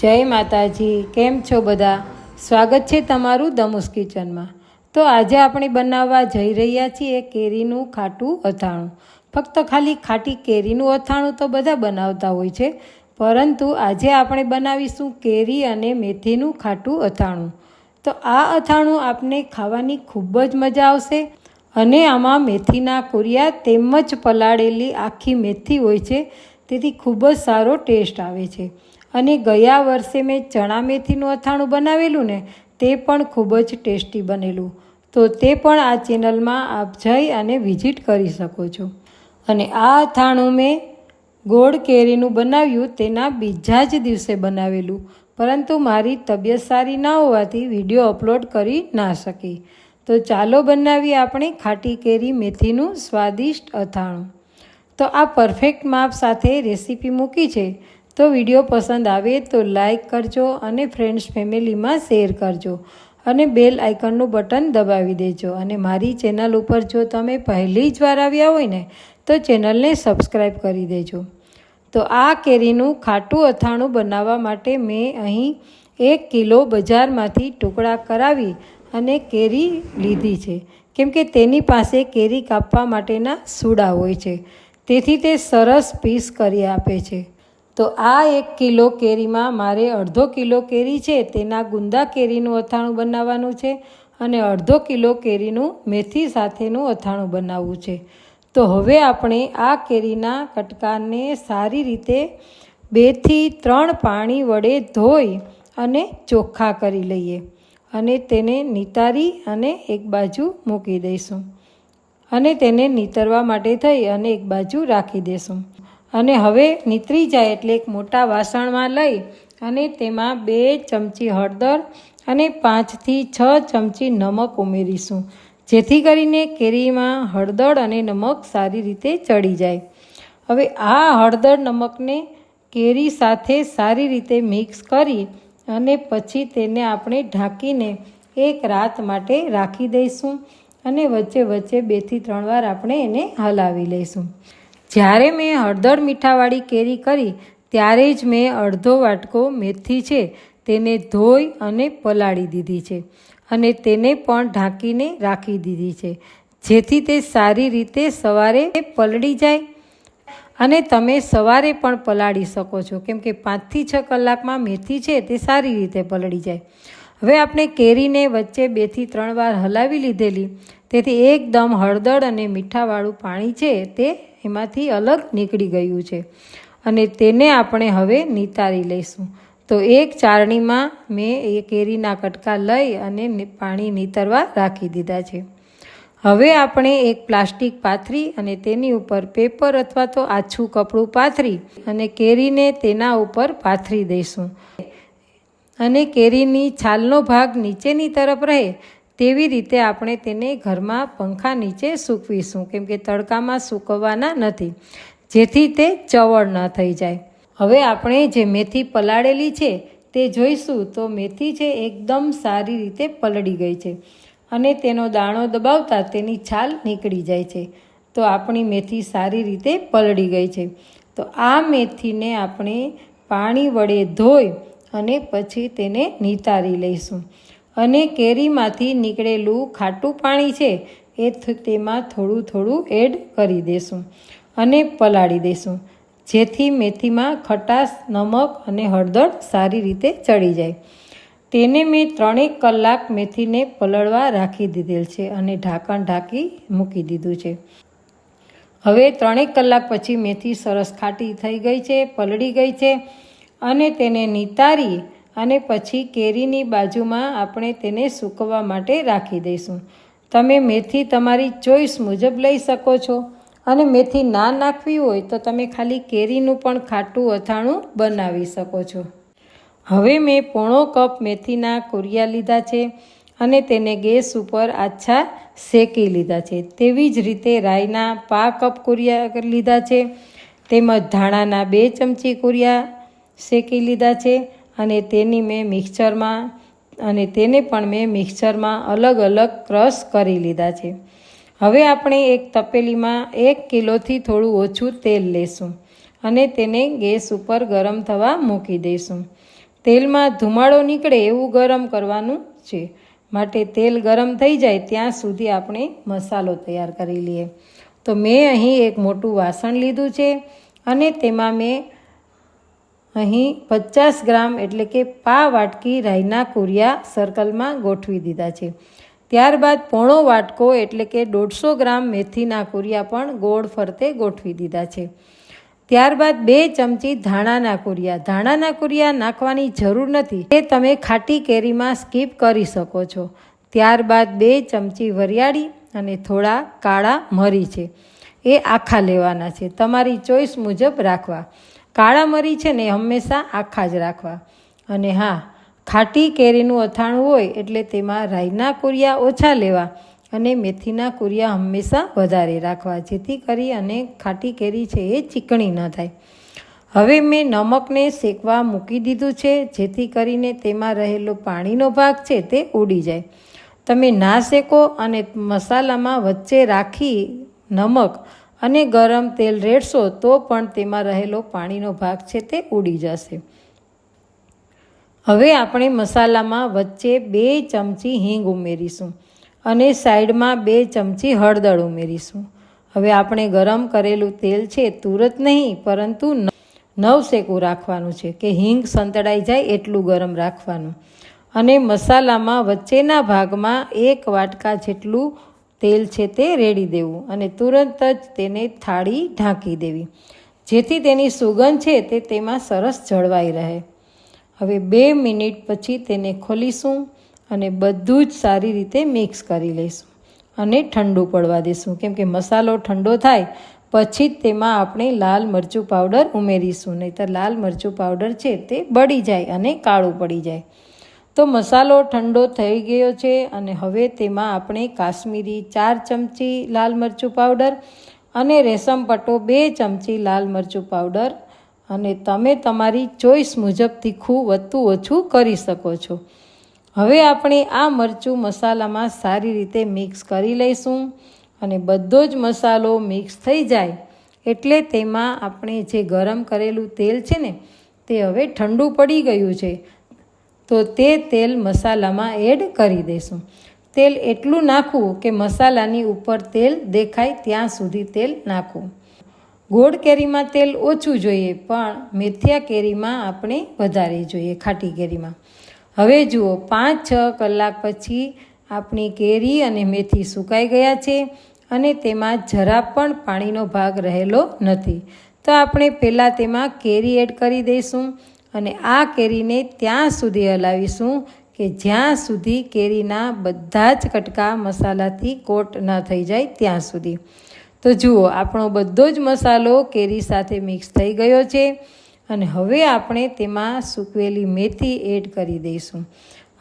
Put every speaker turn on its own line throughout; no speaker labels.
જય માતાજી, કેમ છો બધા? સ્વાગત છે તમારું દમુસ કિચનમાં. તો આજે આપણે બનાવવા જઈ રહ્યા છીએ કેરીનું ખાટું અથાણું. ફક્ત ખાલી ખાટી કેરીનું અથાણું તો બધા બનાવતા હોય છે, પરંતુ આજે આપણે બનાવીશું કેરી અને મેથીનું ખાટું અથાણું. તો આ અથાણું આપને ખાવાની ખૂબ જ મજા આવશે અને આમાં મેથીના કુરિયા તેમજ પલાળેલી આખી મેથી હોય છે, તેથી ખૂબ જ સારો ટેસ્ટ આવે છે. અને ગયા વર્ષે મેં ચણા મેથીનું અથાણું બનાવેલું ને, તે પણ ખૂબ જ ટેસ્ટી બનેલું. તો તે પણ આ ચેનલમાં આપ જઈ અને વિઝિટ કરી શકો છો. અને આ અથાણું મેં ગોળ કેરીનું બનાવ્યું, તેના બીજા જ દિવસે બનાવેલું. પરંતુ મારી તબિયત સારી ના હોવાથી વીડિયો અપલોડ કરી ના શકી. તો ચાલો બનાવીએ આપણે ખાટી કેરી મેથીનું સ્વાદિષ્ટ અથાણું. તો આ પરફેક્ટ માપ સાથે રેસીપી મૂકી છે. તો વીડિયો પસંદ આવે તો લાઈક કરજો અને ફ્રેન્ડ્સ ફેમિલીમાં શેર કરજો. અને બેલ આઇકનનું બટન દબાવી દેજો. અને મારી ચેનલ ઉપર જો તમે પહેલી જ વાર આવ્યા હોય ને, તો ચેનલને સબસ્ક્રાઈબ કરી દેજો. તો આ કેરીનું ખાટું અથાણું બનાવવા માટે મેં અહીં એક કિલો બજારમાંથી ટુકડા કરાવી અને કેરી લીધી છે. કેમ કે તેની પાસે કેરી કાપવા માટેના સૂડા હોય છે. તેથી તે સરસ પીસ કરી આપે છે. તો આ એક કિલો કેરીમાં મારે અડધો કિલો કેરી છે, તેના ગુંદા કેરીનું અથાણું બનાવવાનું છે અને અડધો કિલો કેરીનું મેથી સાથેનું અથાણું બનાવવું છે. તો હવે આપણે આ કેરીના કટકાને સારી રીતે બેથી ત્રણ પાણી વડે ધોઈ અને ચોખ્ખા કરી લઈએ અને તેને નિતારી અને એક બાજુ મૂકી દઈશું અને તેને નીતરવા માટે થઈ અને એક બાજુ રાખી દેશું અને હવે નીતરી જાય એટલે એક મોટા વાસણમાં લઈ અને તેમાં બે ચમચી હળદર અને પાંચથી છ ચમચી નમક ઉમેરીશું. જેથી કરીને કેરીમાં હળદર અને નમક સારી રીતે ચડી જાય. હવે આ હળદર નમકને કેરી સાથે સારી રીતે મિક્સ કરી અને પછી તેને આપણે ઢાંકીને એક રાત માટે રાખી દઈશું અને વચ્ચે વચ્ચે બેથી ત્રણ વાર આપણે એને હલાવી લઈશું. જ્યારે મેં હળદર મીઠાવાળી કેરી કરી, ત્યારે જ મેં અડધો વાટકો મેથી છે તેને ધોઈ અને પલાળી દીધી છે અને તેને પણ ઢાંકીને રાખી દીધી છે, જેથી તે સારી રીતે સવારે પલળી જાય. અને તમે સવારે પણ પલાળી શકો છો, કેમ કે પાંચથી છ કલાકમાં મેથી છે તે સારી રીતે પલળી જાય. હવે આપણે કેરીને વચ્ચે બેથી ત્રણ વાર હલાવી લીધેલી, તેથી એકદમ હળદર અને મીઠાવાળું પાણી છે તે એમાંથી અલગ નીકળી ગયું છે. અને તેને આપણે હવે નિતારી લઈશું. તો એક ચારણીમાં મેં એ કેરીના કટકા લઈ અને પાણી નીતરવા રાખી દીધા છે. હવે આપણે એક પ્લાસ્ટિક પાથરી અને તેની ઉપર પેપર અથવા તો આછું કપડું પાથરી અને કેરીને તેના ઉપર પાથરી દઈશું. અને કેરીની છાલનો ભાગ નીચેની તરફ રહે તેવી રીતે આપણે તેને ઘરમાં પંખા નીચે સૂકવીશું, કેમ કે તડકામાં સૂકવવાના નથી. જેથી તે ચવળ ન થઈ જાય. હવે આપણે જે મેથી પલાળેલી છે તે જોઈશું, તો મેથી છે એકદમ સારી રીતે પલળી ગઈ છે અને તેનો દાણો દબાવતા તેની છાલ નીકળી જાય છે. તો આપણી મેથી સારી રીતે પલળી ગઈ છે. તો આ મેથીને આપણે પાણી વડે ધોઈ અને પછી તેને નિતારી લઈશું. અને કેરીમાંથી નીકળેલું ખાટું પાણી છે એ તેમાં થોડું થોડું એડ કરી દેશું અને પલાળી દેશું. જેથી મેથીમાં ખટાશ, નમક અને હળદર સારી રીતે ચડી જાય. તેને મેં ત્રણેક કલાક મેથીને પલળવા રાખી દીધેલ છે અને ઢાંકણ ઢાંકી મૂકી દીધું છે. હવે ત્રણેક કલાક પછી મેથી સરસ ખાટી થઈ ગઈ છે, પલળી ગઈ છે અને તેને નિતારી અને પછી કેરીની બાજુમાં આપણે તેને સૂકવવા માટે રાખી દઈશું. તમે મેથી તમારી ચોઈસ મુજબ લઈ શકો છો. અને મેથી ના નાખવી હોય તો તમે ખાલી કેરીનું પણ ખાટું અથાણું બનાવી શકો છો. હવે મેં પોણો કપ મેથીના કુરિયા લીધા છે અને તેને ગેસ ઉપર આછા શેકી લીધા છે. તેવી જ રીતે રાઈના પા કપ કુરિયા લીધા છે. તેમજ ધાણાના બે ચમચી કુરિયા શેકી લીધા છે. અને તેની મેં મિક્સરમાં અને તેને પણ મેં મિક્સરમાં અલગ અલગ ક્રશ કરી લીધા છે. હવે આપણે એક તપેલીમાં એક કિલોથી થોડું ઓછું તેલ લેશું અને તેને ગેસ ઉપર ગરમ થવા મૂકી દઈશું. તેલમાં ધુમાડો નીકળે એવું ગરમ કરવાનું છે. માટે તેલ ગરમ થઈ જાય ત્યાં સુધી આપણે મસાલો તૈયાર કરી લઈએ. તો મેં અહીં એક મોટું વાસણ લીધું છે અને તેમાં મેં અહીં પચાસ ગ્રામ એટલે કે પા વાટકી રાઈના કુરિયા સર્કલમાં ગોઠવી દીધા છે. ત્યારબાદ પોણો વાટકો એટલે કે દોઢસો ગ્રામ મેથીના કુરિયા પણ ગોળ ફરતે ગોઠવી દીધા છે. ત્યારબાદ બે ચમચી ધાણાના કુરિયા. ધાણાના કુરિયા નાખવાની જરૂર નથી. એ તમે ખાટી કેરીમાં સ્કીપ કરી શકો છો. ત્યારબાદ બે ચમચી વરિયાળી અને થોડા કાળા મરી છે. એ આખા લેવાના છે. તમારી ચોઈસ મુજબ રાખવા. કાળા મરી છે ને હંમેશા આખા જ રાખવા. અને હા, ખાટી કેરીનું અથાણું હોય એટલે તેમાં રાઈના કુરિયા ઓછા લેવા અને મેથીના કુરિયા હંમેશા વધારે રાખવા, જેથી કરી અને ખાટી કેરી છે એ ચીકણી ન થાય. હવે મેં નમકને શેકવા મૂકી દીધું છે, જેથી કરીને તેમાં રહેલો પાણીનો ભાગ છે તે ઉડી જાય. તમે ના શેકો અને મસાલામાં વચ્ચે રાખી નમક અને ગરમ તેલ રેડશો તો પણ તેમાં રહેલો પાણીનો ભાગ છે તે ઉડી જશે. હવે આપણે મસાલામાં વચ્ચે બે ચમચી હિંગ ઉમેરીશું અને સાઈડમાં બે ચમચી હળદર ઉમેરીશું. હવે આપણે ગરમ કરેલું તેલ છે તુરત નહીં, પરંતુ નવ શેકું રાખવાનું છે કે હિંગ સંતળાઈ જાય એટલું ગરમ રાખવાનું. અને મસાલામાં વચ્ચેના ભાગમાં એક વાટકા જેટલું તેલ છે તે રેડી દેવું અને તુરંત જ તેને થાળી ઢાંકી દેવી. જેથી તેની સુગંધ છે તે તેમાં સરસ જળવાઈ રહે. હવે બે મિનિટ પછી તેને ખોલીશું અને બધું જ સારી રીતે મિક્સ કરી લઈશું અને ઠંડુ પડવા દઈશું કેમ કે મસાલો ઠંડો થાય, પછી જ તેમાં આપણે લાલ મરચું પાવડર ઉમેરીશું. નહીંતર લાલ મરચું પાવડર છે તે બળી જાય અને કાળું પડી જાય. તો મસાલો ઠંડો થઈ ગયો છે અને હવે તેમાં આપણે કાશ્મીરી ચાર ચમચી લાલ મરચું પાવડર અને રેશમ પટ્ટો બે ચમચી લાલ મરચું પાવડર. અને તમે તમારી ચોઈસ મુજબ તીખું, વધતું, ઓછું કરી શકો છો. હવે આપણે આ મરચું મસાલામાં સારી રીતે મિક્સ કરી લઈશું અને બધો જ મસાલો મિક્સ થઈ જાય એટલે તેમાં આપણે જે ગરમ કરેલું તેલ છે ને, તે હવે ઠંડુ પડી ગયું છે. તો તે તેલ મસાલામાં એડ કરી દઈશું તેલ એટલું નાખવું કે મસાલાની ઉપર તેલ દેખાય ત્યાં સુધી તેલ નાખવું. ગોળ કેરીમાં તેલ ઓછું જોઈએ, પણ મેથિયા કેરીમાં આપણે વધારે જોઈએ, ખાટી કેરીમાં. હવે જુઓ પાંચ છ કલાક પછી આપણી કેરી અને મેથી સુકાઈ ગયા છે અને તેમાં જરા પણ પાણીનો ભાગ રહેલો નથી. તો આપણે પહેલાં તેમાં કેરી એડ કરી દઈશું. અને આ કેરીને ત્યાં સુધી હલાવીશું કે જ્યાં સુધી કેરીના બધા જ કટકા મસાલાથી કોટ ન થઈ જાય ત્યાં સુધી. તો જુઓ, આપણો બધો જ મસાલો કેરી સાથે મિક્સ થઈ ગયો છે અને હવે આપણે તેમાં સૂકવેલી મેથી એડ કરી દઈશું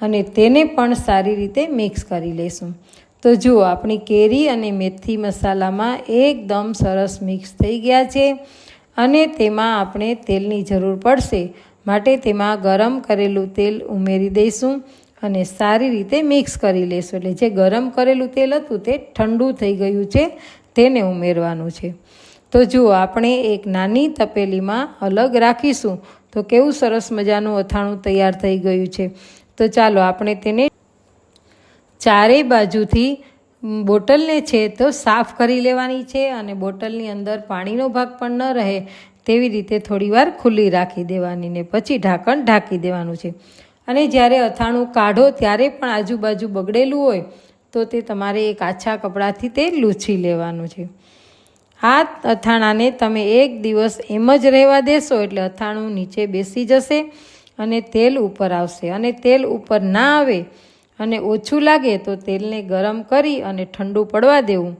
અને તેને પણ સારી રીતે મિક્સ કરી લઈશું. તો જુઓ, આપણી કેરી અને મેથી મસાલામાં એકદમ સરસ મિક્સ થઈ ગયા છે અને તેમાં આપણે તેલની જરૂર પડશે માટે તેમાં ગરમ કરેલું તેલ ઉમેરી દઈશું અને સારી રીતે મિક્સ કરી લઈશું એટલે જે ગરમ કરેલું તેલ હતું તે ઠંડુ થઈ ગયું છે, તેને ઉમેરવાનું છે. તો જુઓ, આપણે એક નાની તપેલીમાં અલગ રાખીશું. તો કેવું સરસ મજાનું અથાણું તૈયાર થઈ ગયું છે. તો ચાલો, આપણે તેને ચારેય બાજુથી બોટલને છે તો સાફ કરી લેવાની છે અને બોટલની અંદર પાણીનો ભાગ પણ ન રહે. તેવી રીતે થોડીવાર ખુલ્લી રાખી દેવાની ને પછી ઢાંકણ ઢાંકી દેવાનું છે. અને જ્યારે અથાણું કાઢો ત્યારે પણ આજુબાજુ બગડેલું હોય તો તે તમારે એક આછા કપડાથી તે લૂછી લેવાનું છે. આ અથાણાને તમે એક દિવસ એમ જ રહેવા દેશો એટલે અથાણું નીચે બેસી જશે અને તેલ ઉપર આવશે. અને તેલ ઉપર ના આવે અને ઓછું લાગે તો તેલને ગરમ કરી અને ઠંડુ પડવા દેવું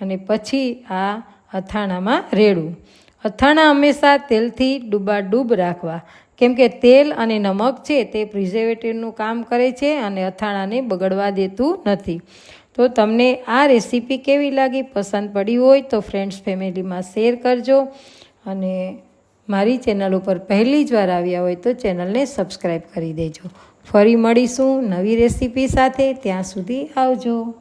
અને પછી આ અથાણામાં રેડવું. અથાણા હંમેશા તેલથી ડૂબાડૂબ રાખવા. કેમ કે તેલ અને નમક છે તે પ્રિઝર્વેટિવનું કામ કરે છે અને અથાણાને બગડવા દેતું નથી. તો તમને આ રેસીપી કેવી લાગી, પસંદ પડી હોય તો ફ્રેન્ડ્સ ફેમિલીમાં શેર કરજો. અને મારી ચેનલ ઉપર પહેલી જ વાર આવ્યા હોય તો ચેનલને સબસ્ક્રાઈબ કરી દેજો. ફરી મળીશું નવી રેસીપી સાથે. ત્યાં સુધી આવજો.